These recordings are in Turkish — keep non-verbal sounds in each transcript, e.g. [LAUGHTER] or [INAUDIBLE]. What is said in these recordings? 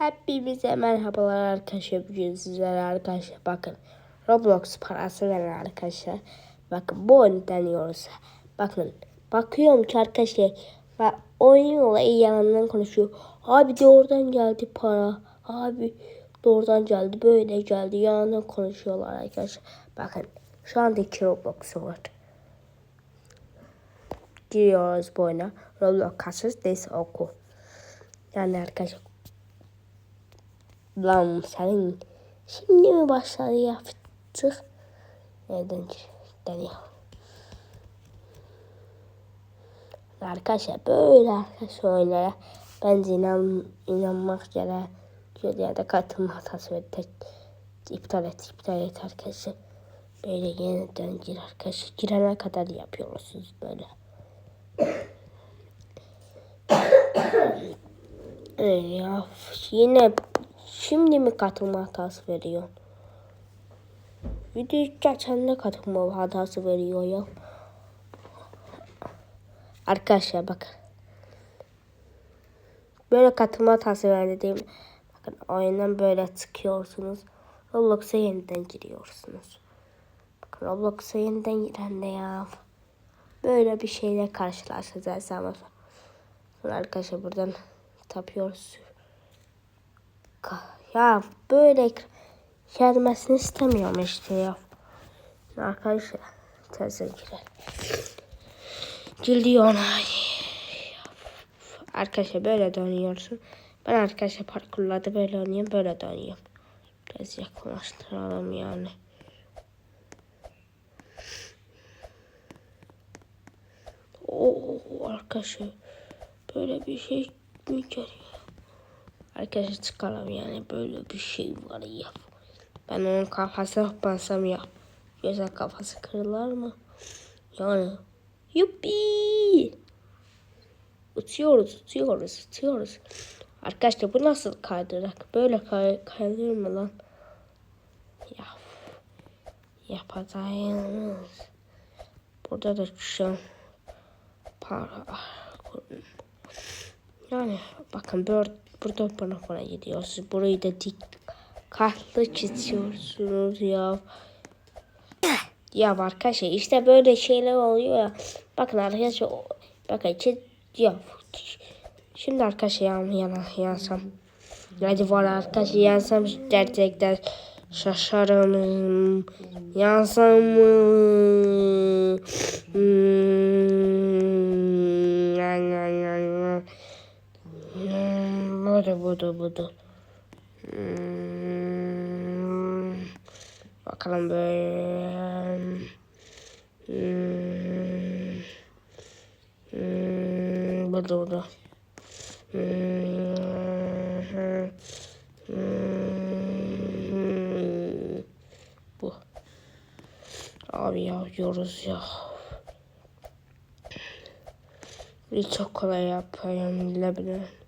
Hepinize merhabalar arkadaşlar. Bugün sizlere arkadaşlar bakın. Roblox parası veren arkadaşlar. Bakın bu oyunu deniyoruz. Bakın bakıyorum ki arkadaşlar ve oyunla iyi yanından konuşuyor. Abi de oradan geldi para. Abi doğrudan geldi böyle geldi yanından konuşuyorlar arkadaşlar. Bakın şu anda iki Roblox'u var. Giriyoruz bu oyuna. Roblox kasız değilse oku. Yani arkadaşlar Lan senin şimdi mi başladı yaptık? Neden deniyor? Arkadaşlar böyle arkadaşlar bence inan, inanmak gerek ya da katılma hatası ve tek, iptal et iptal et arkadaşlar. Böyle yeniden gir arkadaşlar. Girene kadar yapıyorsunuz böyle. [COUGHS] ya yine Şimdi mi katılma hatası veriyor? Video geçen de katılma hatası veriyor ya. Arkadaşlar bakın. Böyle katılma hatası verdi değil mi? Bakın oyundan böyle çıkıyorsunuz. Roblox'a yeniden giriyorsunuz. Bakın Roblox'a yeniden giren de ya. Böyle bir şeyle karşılaşacağız ama. Sonra arkadaşlar buradan tapıyoruz. Ya böyle gelmesini istemiyorum işte ya. Arkadaşlar teşekkürler. Gülüyor. Arkadaşlar böyle dönüyorsun. Ben arkadaşlar parkurlarda böyle oynuyorum. Böyle dönüyorum. Biraz yakınlaştıralım yani. Oo arkadaşlar böyle bir şey mi geliyor? Arkadaşlar çıkalım yani böyle bir şey var ya. Ben onun kafasına bansam ya. Güzel kafası kırılır mı? Yani. Yuppi. Uçuyoruz, uçuyoruz, uçuyoruz. Arkadaşlar bu nasıl kaydırak? Böyle kay kaydırır mı lan? Ya. Yapacağız. Burada da an para. Yani bakın böyle burada bana bana gidiyorsunuz. Burayı da dikkatli çiziyorsunuz ya. Ya arkadaşlar işte böyle şeyler oluyor ya. Bakın arkadaşlar bakın çiz ya. Şimdi arkadaşlar yan, yana yansam. Hadi var arkadaşlar yansam gerçekten şaşarım. Yansam? Hmm. var burada burada. Hmm, bakalım böyle. Hmm, hmm, burada burada. Hmm, hmm, bu. Abi ya yoruz ya. Bir çok kolay yapayım bile bile.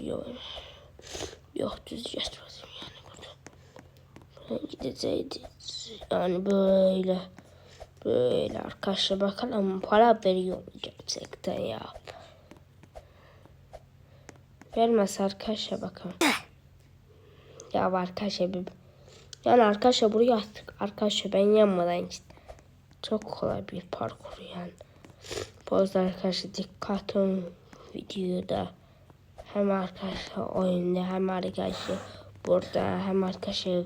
Yok. Yok düz geçmedim yani burada. Buradan gideceydi. Yani böyle. Böyle arkadaşlar bakalım para veriyor gerçekten ya. Vermez arkadaşlar bakalım. Ya arkadaşlar bir yani arkadaşlar buraya attık. Arkadaşlar ben yanmadan gittim. Çok kolay bir parkur yani. Bu yüzden arkadaşlar dikkat olun videoda. Hem arkadaşlar oyunda hem arkadaşlar burada hem arkadaşlar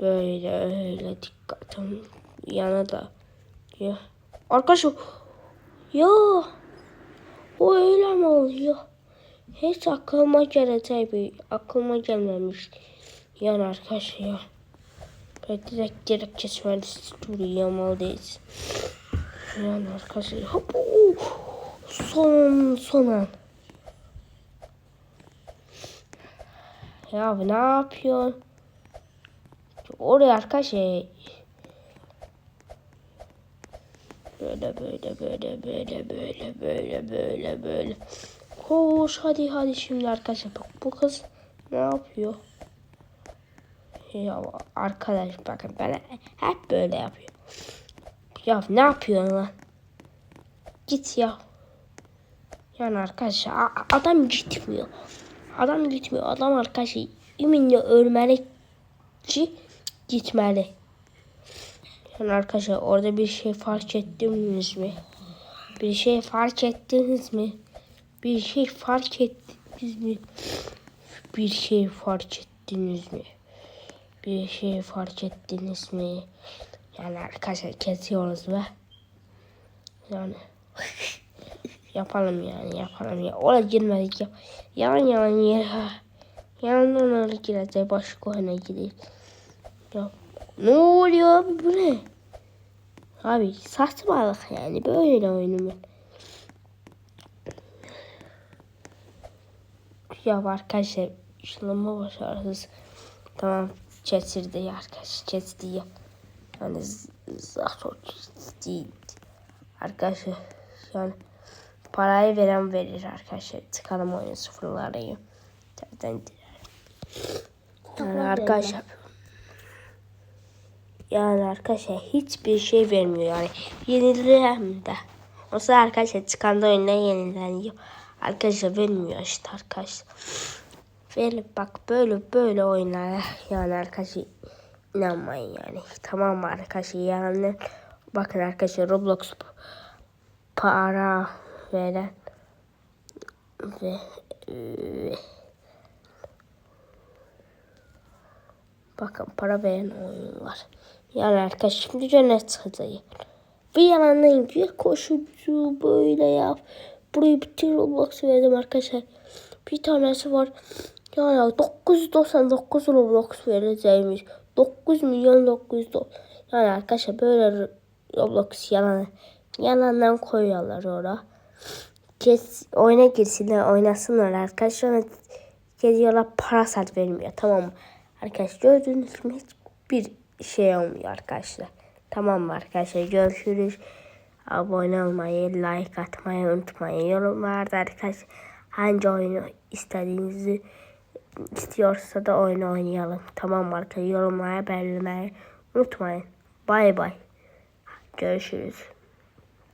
böyle öyle dikkat olun. Yana da ya. Arkadaşlar ya o öyle mi oluyor? Hiç aklıma gelecek bir aklıma gelmemiş. Yani arkadaşlar ya. Ben direkt direkt kesmeli duruyor Yani arkadaşlar hop, son son an. Ya ne yapıyor? Oraya arkadaş şey. Böyle böyle böyle böyle böyle böyle böyle böyle. Koş hadi hadi şimdi arkadaşlar bak bu kız ne yapıyor? Ya arkadaş bakın ben hep böyle yapıyor. Ya ne yapıyor lan? Git ya. Yani arkadaşlar adam gitmiyor. Adam gitmiyor. Adam arkadaşlar yeminle ölmeli ki gitmeli. Yani arkadaşlar orada bir şey fark ettiniz mi? Bir şey fark ettiniz mi? Bir şey fark ettiniz mi? Bir şey fark ettiniz mi? Bir şey fark ettiniz mi? Yani arkadaşlar kesiyoruz ve yani yapalım yani yapalım ya. Oraya girmedik ya. Yalan yalan ya. Yalan ona gireceğiz. Başka oyuna gidelim. Ya ne oluyor abi bu ne? Abi saçmalık yani böyle oyunu. Ya arkadaşlar şılımı başarısız. Tamam çetirdi ya arkadaşlar çetirdi ya. Yani zaten değil. Arkadaşlar yani parayı veren verir arkadaşlar. Çıkalım oyunu sıfırlarayım. Zaten yani arkadaşlar yani arkadaşlar hiçbir şey vermiyor yani. Yeniliyor de. O sırada arkadaşlar çıkan da oyundan yenileniyor. Arkadaşlar vermiyor işte arkadaşlar. Verip bak böyle böyle oyunlara yani arkadaşlar inanmayın yani. Tamam arkadaşlar yani bakın arkadaşlar Roblox para veren ve, ve bakın para veren oyunlar. Yani arkadaşlar şimdi cennet çıkacak. Bir yalandan bir koşucu böyle yap. Burayı bütün Roblox verdim arkadaşlar. Bir tanesi var. Yani 999 Roblox vereceğimiz. 9 milyon 900 dolar. Yani arkadaşlar böyle Roblox yalan yalandan koyuyorlar oraya. Kes, oyuna girsinler oynasınlar arkadaşlar. Geliyorlar para sat vermiyor tamam mı? Arkadaşlar gördüğünüz gibi hiçbir şey olmuyor arkadaşlar. Tamam mı arkadaşlar görüşürüz. Abone olmayı, like atmayı unutmayın. Yorumlarda arkadaşlar hangi oyunu istediğinizi istiyorsa da oyun oynayalım. Tamam mı arkadaşlar yorumlara belirlemeyi unutmayın. Bay bay. Görüşürüz.